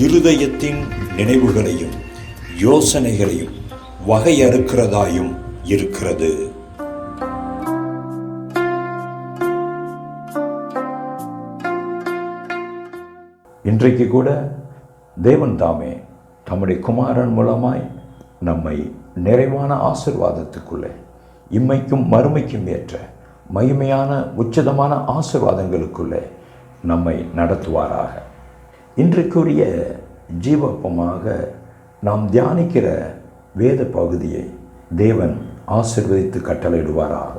இருதயத்தின் நினைவுகளையும் யோசனைகளையும் வகையறுக்கிறதாயும் இருக்கிறது. இன்றைக்கு கூட தேவன் தாமே தம்முடைய குமாரன் மூலமாய் நம்மை நிறைவான ஆசிர்வாதத்துக்குள்ளே இம்மைக்கும் மறுமைக்கும் ஏற்ற மகிமையான உச்சிதமான ஆசிர்வாதங்களுக்குள்ளே நம்மை நடத்துவாராக. இன்றைக்குரிய ஜீவப்பமாக நாம் தியானிக்கிற வேத பகுதியை தேவன் ஆசிர்வதித்து கட்டளையிடுவாராக.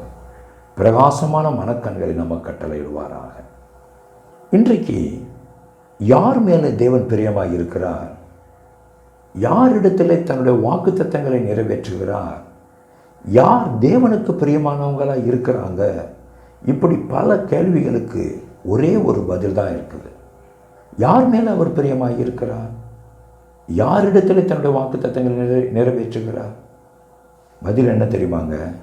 பிரகாசமான மனக்கண்களை நம்ம கட்டளையிடுவாராக. இன்றைக்கு யார் மேலே தேவன் பிரியமாக இருக்கிறார்? யாரிடத்தில் தன்னுடைய வாக்குத்தத்தங்களை நிறைவேற்றுகிறார்? யார் தேவனுக்கு பிரியமானவங்களாக இருக்கிறாங்க? இப்படி பல கேள்விகளுக்கு ஒரே ஒரு பதில் தான் இருக்குது. யார் மேலே அவர் பிரியமாக இருக்கிறார்? யாரிடத்தில் தன்னுடைய வாக்குத்தத்தங்களை நிறை நிறைவேற்றுகிறார்? பதில் என்ன தெரியுமாங்க?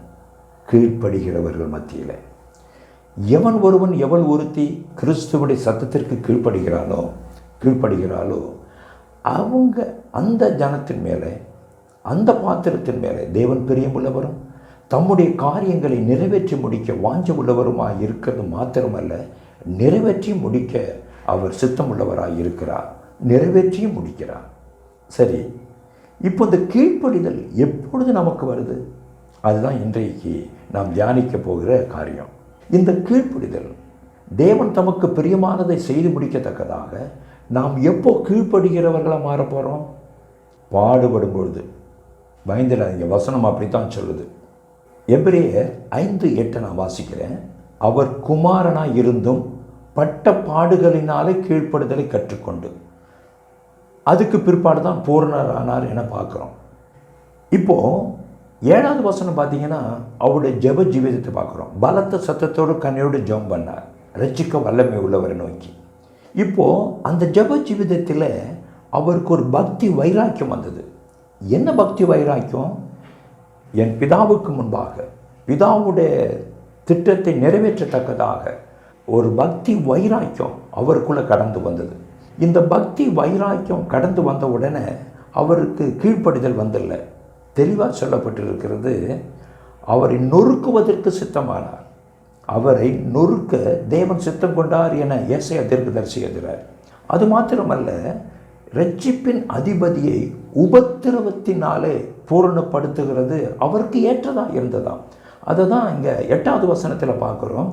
கீழ்ப்படுகிறவர்கள் மத்தியில். எவன் ஒருவன் எவள் ஒருத்தி கிறிஸ்துவனுடைய சத்தத்திற்கு கீழ்ப்படுகிறானோ கீழ்ப்படுகிறாளோ அவங்க அந்த ஜனத்தின் மேலே அந்த பாத்திரத்தின் மேலே தேவன் பிரியமுள்ளவரும் தம்முடைய காரியங்களை நிறைவேற்றி முடிக்க வாஞ்ச உள்ளவருமாக இருக்கிறது மாத்திரமல்ல நிறைவேற்றி முடிக்க அவர் சித்தமுள்ளவராக இருக்கிறார் நிறைவேற்றியும் முடிக்கிறார். சரி இப்போ இந்த கீழ்ப்படிதல் எப்பொழுது நமக்கு வருது? அதுதான் இன்றைக்கு நாம் தியானிக்க போகிற காரியம். இந்த கீழ்ப்படிதல் தேவன் தமக்கு பிரியமானதை செய்து முடிக்கத்தக்கதாக நாம் எப்போ கீழ்ப்படுகிறவர்களாக மாற போகிறோம் பாடுபடும் பொழுது பயந்துடாதீங்க வசனம் அப்படித்தான் சொல்லுது. எபிரேயர் ஐந்து எட்டை நான் வாசிக்கிறேன். அவர் குமாரனாக இருந்தும் பட்ட பாடுகளினாலே கீழ்ப்படுதலை கற்றுக்கொண்டு. அதுக்கு பிற்பாடு தான் பூர்ணரானார் என பார்க்குறோம். இப்போது ஏழாவது வசனம் பார்த்தீங்கன்னா அவருடைய ஜெப ஜீவிதத்தை பார்க்குறோம். பலத்த சத்தத்தோடு கண்ணையோடு ஜெபம் பண்ணார். ரட்சிக்க வல்லமை உள்ளவரை நோக்கி. இப்போது அந்த ஜெப ஜீவிதத்தில் அவருக்கு ஒரு பக்தி வைராக்கியம் வந்தது. என்ன பக்தி வைராக்கியம்? என் பிதாவுக்கு முன்பாக பிதாவுடைய திட்டத்தை நிறைவேற்றத்தக்கதாக ஒரு பக்தி வைராக்கியம் அவருக்குள்ளே கடந்து வந்தது. இந்த பக்தி வைராக்கியம் கடந்து வந்த உடனே அவருக்கு கீழ்ப்படிதல் வந்தில்லை. தெளிவாக சொல்லப்பட்டிருக்கிறது அவரை நொறுக்குவதற்கு சித்தமானார். அவரை நொறுக்க தேவன் சித்தம் கொண்டார் என ஏசைய தீர்க்கதரிசி எதிரார் அது மாத்திரமல்ல ரட்சிப்பின் அதிபதியை உபத்திரவத்தினாலே பூரணப்படுத்துகிறது அவருக்கு ஏற்றதாக இருந்ததாம் அதை தான் இங்கே எட்டாவது வசனத்தில் பார்க்குறோம்.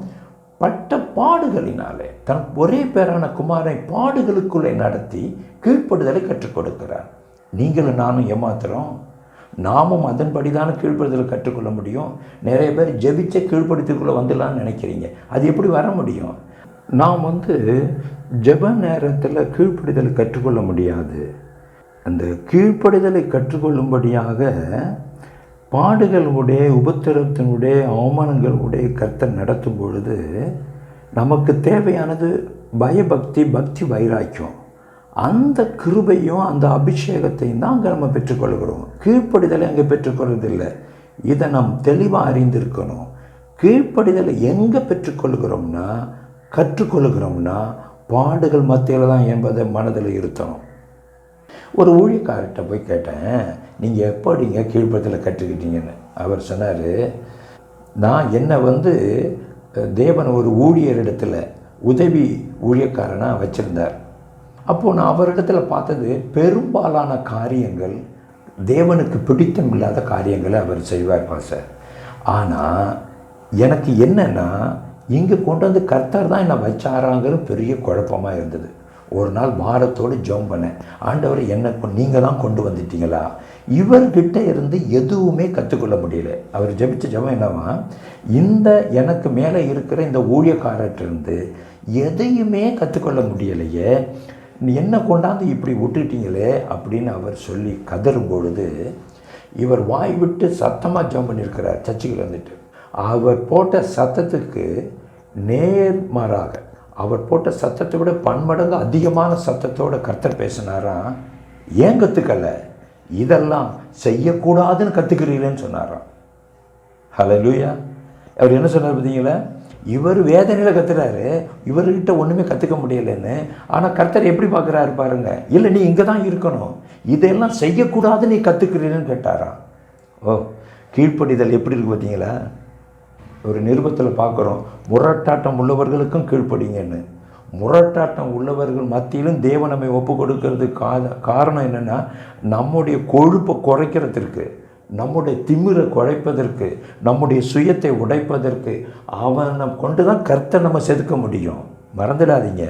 பட்ட பாடுகளினாலே தன் ஒரே பேரான குமாரை பாடுகளுக்குள்ளே நடத்தி கீழ்ப்படுதலை கற்றுக் கொடுக்கிறார். நீங்களும் நானும் ஏமாத்துகிறோம் நாமும் அதன்படி தானே கீழ்ப்படுதலை கற்றுக்கொள்ள முடியும். நிறைய பேர் ஜெபிச்ச கீழ்ப்படுத்திக்குள்ளே வந்துடலான்னு நினைக்கிறீங்க. அது எப்படி வர முடியும்? நாம் வந்து ஜெப நேரத்தில் கீழ்ப்படுதலை கற்றுக்கொள்ள முடியாது. அந்த கீழ்ப்படுதலை கற்றுக்கொள்ளும்படியாக பாடுகளுடைய உபத்திரத்தினுடைய அவமானங்களுடைய கர்த்தர் நடத்தும் பொழுது நமக்கு தேவையானது பயபக்தி பக்தி வைராக்கியம். அந்த கிருபையும் அந்த அபிஷேகத்தையும் தான் அங்கே நம்ம பெற்றுக்கொள்கிறோம். கீழ்ப்படிதலை அங்கே பெற்றுக்கொள்வதில்லை இதை நாம் தெளிவாக அறிந்திருக்கணும். கீழ்ப்படிதலை எங்கே பெற்றுக்கொள்கிறோம்னா கற்றுக்கொள்கிறோம்னா பாடுகள் மத்தியில் தான் என்பதை மனதில் இருத்தணும். ஒரு ஊழியக்காரர்கிட்ட போய் கேட்டேன் நீங்கள் எப்படிங்க கீழ்ப்பத்தில் கற்றுக்கிட்டீங்கன்னு? அவர் சொன்னார் நான் என்னை வந்து தேவன் ஒரு ஊழியரிடத்தில் உதவி ஊழியக்காரனாக வச்சுருந்தார். அப்போது நான் அவரிடத்தில் பார்த்தது பெரும்பாலான காரியங்கள் தேவனுக்கு பிடித்தமில்லாத காரியங்களை அவர் செய்வார் சார் ஆனால் எனக்கு என்னென்னா இங்கே கொண்டு வந்து கர்த்தர் தான் என்னை வச்சாராங்கிறது பெரிய குழப்பமாக இருந்தது. ஒரு நாள் பாரத்தோடு ஜோம் பண்ணேன். ஆண்டவர் என்ன நீங்கள் தான் கொண்டு வந்துட்டீங்களா? இவர்கிட்ட இருந்து எதுவுமே கற்றுக்கொள்ள முடியல. அவர் ஜபித்த ஜபம் என்னவா? இந்த எனக்கு மேலே இருக்கிற இந்த ஊழியக்காரர்கிட்டருந்து எதையுமே கற்றுக்கொள்ள முடியலையே. நீ என்ன கொண்டாந்து இப்படி விட்டுட்டீங்களே அப்படின்னு அவர் சொல்லி கதறும் பொழுது இவர் வாய் விட்டு சத்தமாக ஜம் பண்ணியிருக்கிறார். சர்ச்சுக்கு வந்துட்டு. அவர் போட்ட சத்தத்துக்கு நேர்மாறாக அவர் போட்ட சத்தத்தை விட பன்மடங்கு அதிகமான சத்தத்தோட கர்த்தர் பேசினாராம் ஏன் கற்றுக்கலை இதெல்லாம் செய்யக்கூடாதுன்னு கற்றுக்கிறீங்களேன்னு சொன்னாராம். லூயா அவர் என்ன சொன்னார் பார்த்தீங்களா? இவர் வேதனையில் கத்துறாரு. இவர்கிட்ட ஒன்றுமே கற்றுக்க முடியலைன்னு. ஆனால் கர்த்தர் எப்படி பார்க்குறாரு பாருங்க. இல்லை நீ இங்கே தான் இருக்கணும். இதெல்லாம் செய்யக்கூடாது நீ கற்றுக்கிறீன்னு கேட்டாராம். ஓ கீழ்ப்படிதல் எப்படி இருக்கு பார்த்தீங்களா? ஒரு நிருபத்தில் பார்க்குறோம் முரட்டாட்டம் உள்ளவர்களுக்கும் கீழ்ப்படிங்கன்னு. முரட்டாட்டம் உள்ளவர்கள் மத்தியிலும் தேவன் நம்மை ஒப்பு கொடுக்கறதுக்கு காரணம் என்னென்னா நம்முடைய கொழுப்பை குறைக்கிறதுக்கு நம்முடைய திமிரை குறைப்பதற்கு நம்முடைய சுயத்தை உடைப்பதற்கு அவனை கொண்டு தான் கர்த்தை நம்ம செதுக்க முடியும். மறந்துடாதீங்க.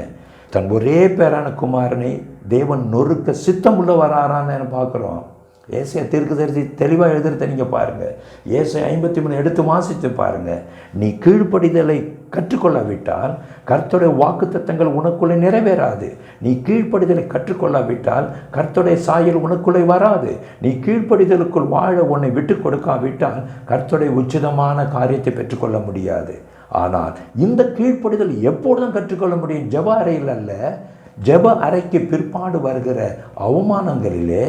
தன் ஒரே பேரான குமாரனை தேவன் நொறுக்க சித்தம் உள்ள வராரான்னு பார்க்குறோம் ஏசையா தீர்க்கதரிசி தெளிவாக எழுதுறத நீங்கள் பாருங்கள் ஏசை ஐம்பத்தி மூணு எடுத்து வாசித்து பாருங்கள் நீ கீழ்ப்படிதலை கற்றுக்கொள்ளாவிட்டால் கர்த்தருடைய வாக்குத்தத்தங்கள் உனக்குள்ளே நிறைவேறாது. நீ கீழ்ப்படிதலை கற்றுக்கொள்ளாவிட்டால் கர்த்தருடைய சாயல் உனக்குள்ளே வராது. நீ கீழ்ப்படிதலுக்குள் வாழ உன்னை விட்டு கொடுக்காவிட்டால் கர்த்தருடைய உச்சிதமான காரியத்தை பெற்றுக்கொள்ள முடியாது. ஆனால் இந்த கீழ்ப்படிதல் எப்பொழுதும் கற்றுக்கொள்ள முடியும்? ஜெப அறையில் அல்ல. ஜெப அறைக்கு பிற்பாடு வருகிற அவமானங்களிலே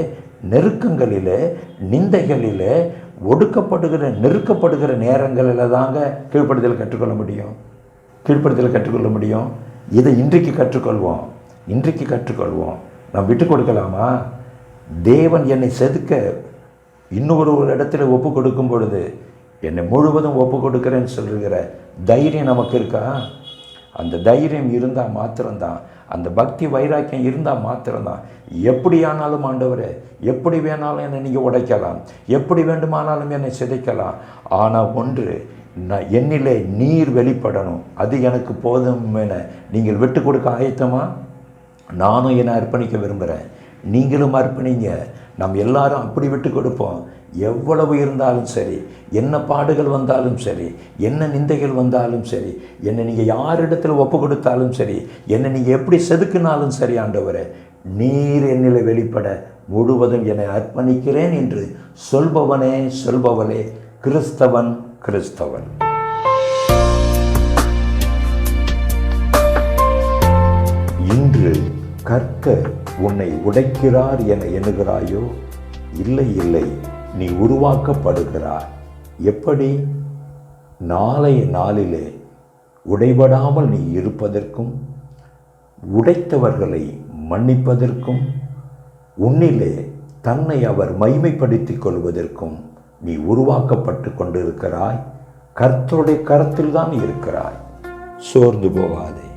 நெருக்கங்களிலே நிந்தைகளிலே ஒடுக்கப்படுகிற நெருக்கப்படுகிற நேரங்களில் தாங்க கீழ்ப்படுதல் கற்றுக்கொள்ள முடியும். கீழ்ப்படுதல் கற்றுக்கொள்ள முடியும். இதை இன்றைக்கு கற்றுக்கொள்வோம். இன்றைக்கு கற்றுக்கொள்வோம். நாம் விட்டு கொடுக்கலாமா? தேவன் என்னை செதுக்க இன்னொரு ஒரு இடத்துல ஒப்பு கொடுக்கும் பொழுது என்னை முழுவதும் ஒப்பு கொடுக்குறேன்னு சொல்லுகிற தைரியம் நமக்கு இருக்கா? அந்த தைரியம் இருந்தால் மாத்திரம்தான். அந்த பக்தி வைராக்கியம் இருந்தால் மாத்திரம்தான். எப்படியானாலும் ஆண்டவரே எப்படி வேணாலும் என்னை நீங்கள் உடைக்கலாம். எப்படி வேண்டுமானாலும் என்னை சிதைக்கலாம். ஆனால் ஒன்று நான் என்னிலே நீர் வெளிப்படணும். அது எனக்கு போதும் என நீங்கள் விட்டு கொடுக்க ஆயத்தமா? நானும் என்னை அர்ப்பணிக்க விரும்புகிறேன் நீங்களும் அர்ப்பணிங்க. நாம் எல்லாரும் அப்படி விட்டு கொடுப்போம். எவ்வளவு இருந்தாலும் சரி என்ன பாடுகள் வந்தாலும் சரி என்ன நிந்தைகள் வந்தாலும் சரி என்னை நீங்கள் யாரிடத்தில் ஒப்பு கொடுத்தாலும் சரி என்னை நீங்கள் எப்படி செதுக்கினாலும் சரி ஆண்டவரே நீர் என்னில் வெளிப்பட முழுவதும் என்னை அர்ப்பணிக்கிறேன் என்று சொல்பவனே சொல்பவளே கிறிஸ்தவன் கிறிஸ்தவன். இன்று கர்த்தர் உன்னை உடைக்கிறார் என எண்ணுகிறாயோ? இல்லை இல்லை. நீ உருவாக்கப்படுகிறாய். எப்படி? நாளைய நாளிலே உடைபடாமல் நீ இருப்பதற்கும் உடைத்தவர்களை மன்னிப்பதற்கும் உன்னிலே தன்னை அவர் மைமைப்படுத்திக் கொள்வதற்கும் நீ உருவாக்கப்பட்டு கொண்டிருக்கிறாய். கர்த்தருடைய கரத்தில் தான் இருக்கிறாய். சோர்ந்து போகாதே.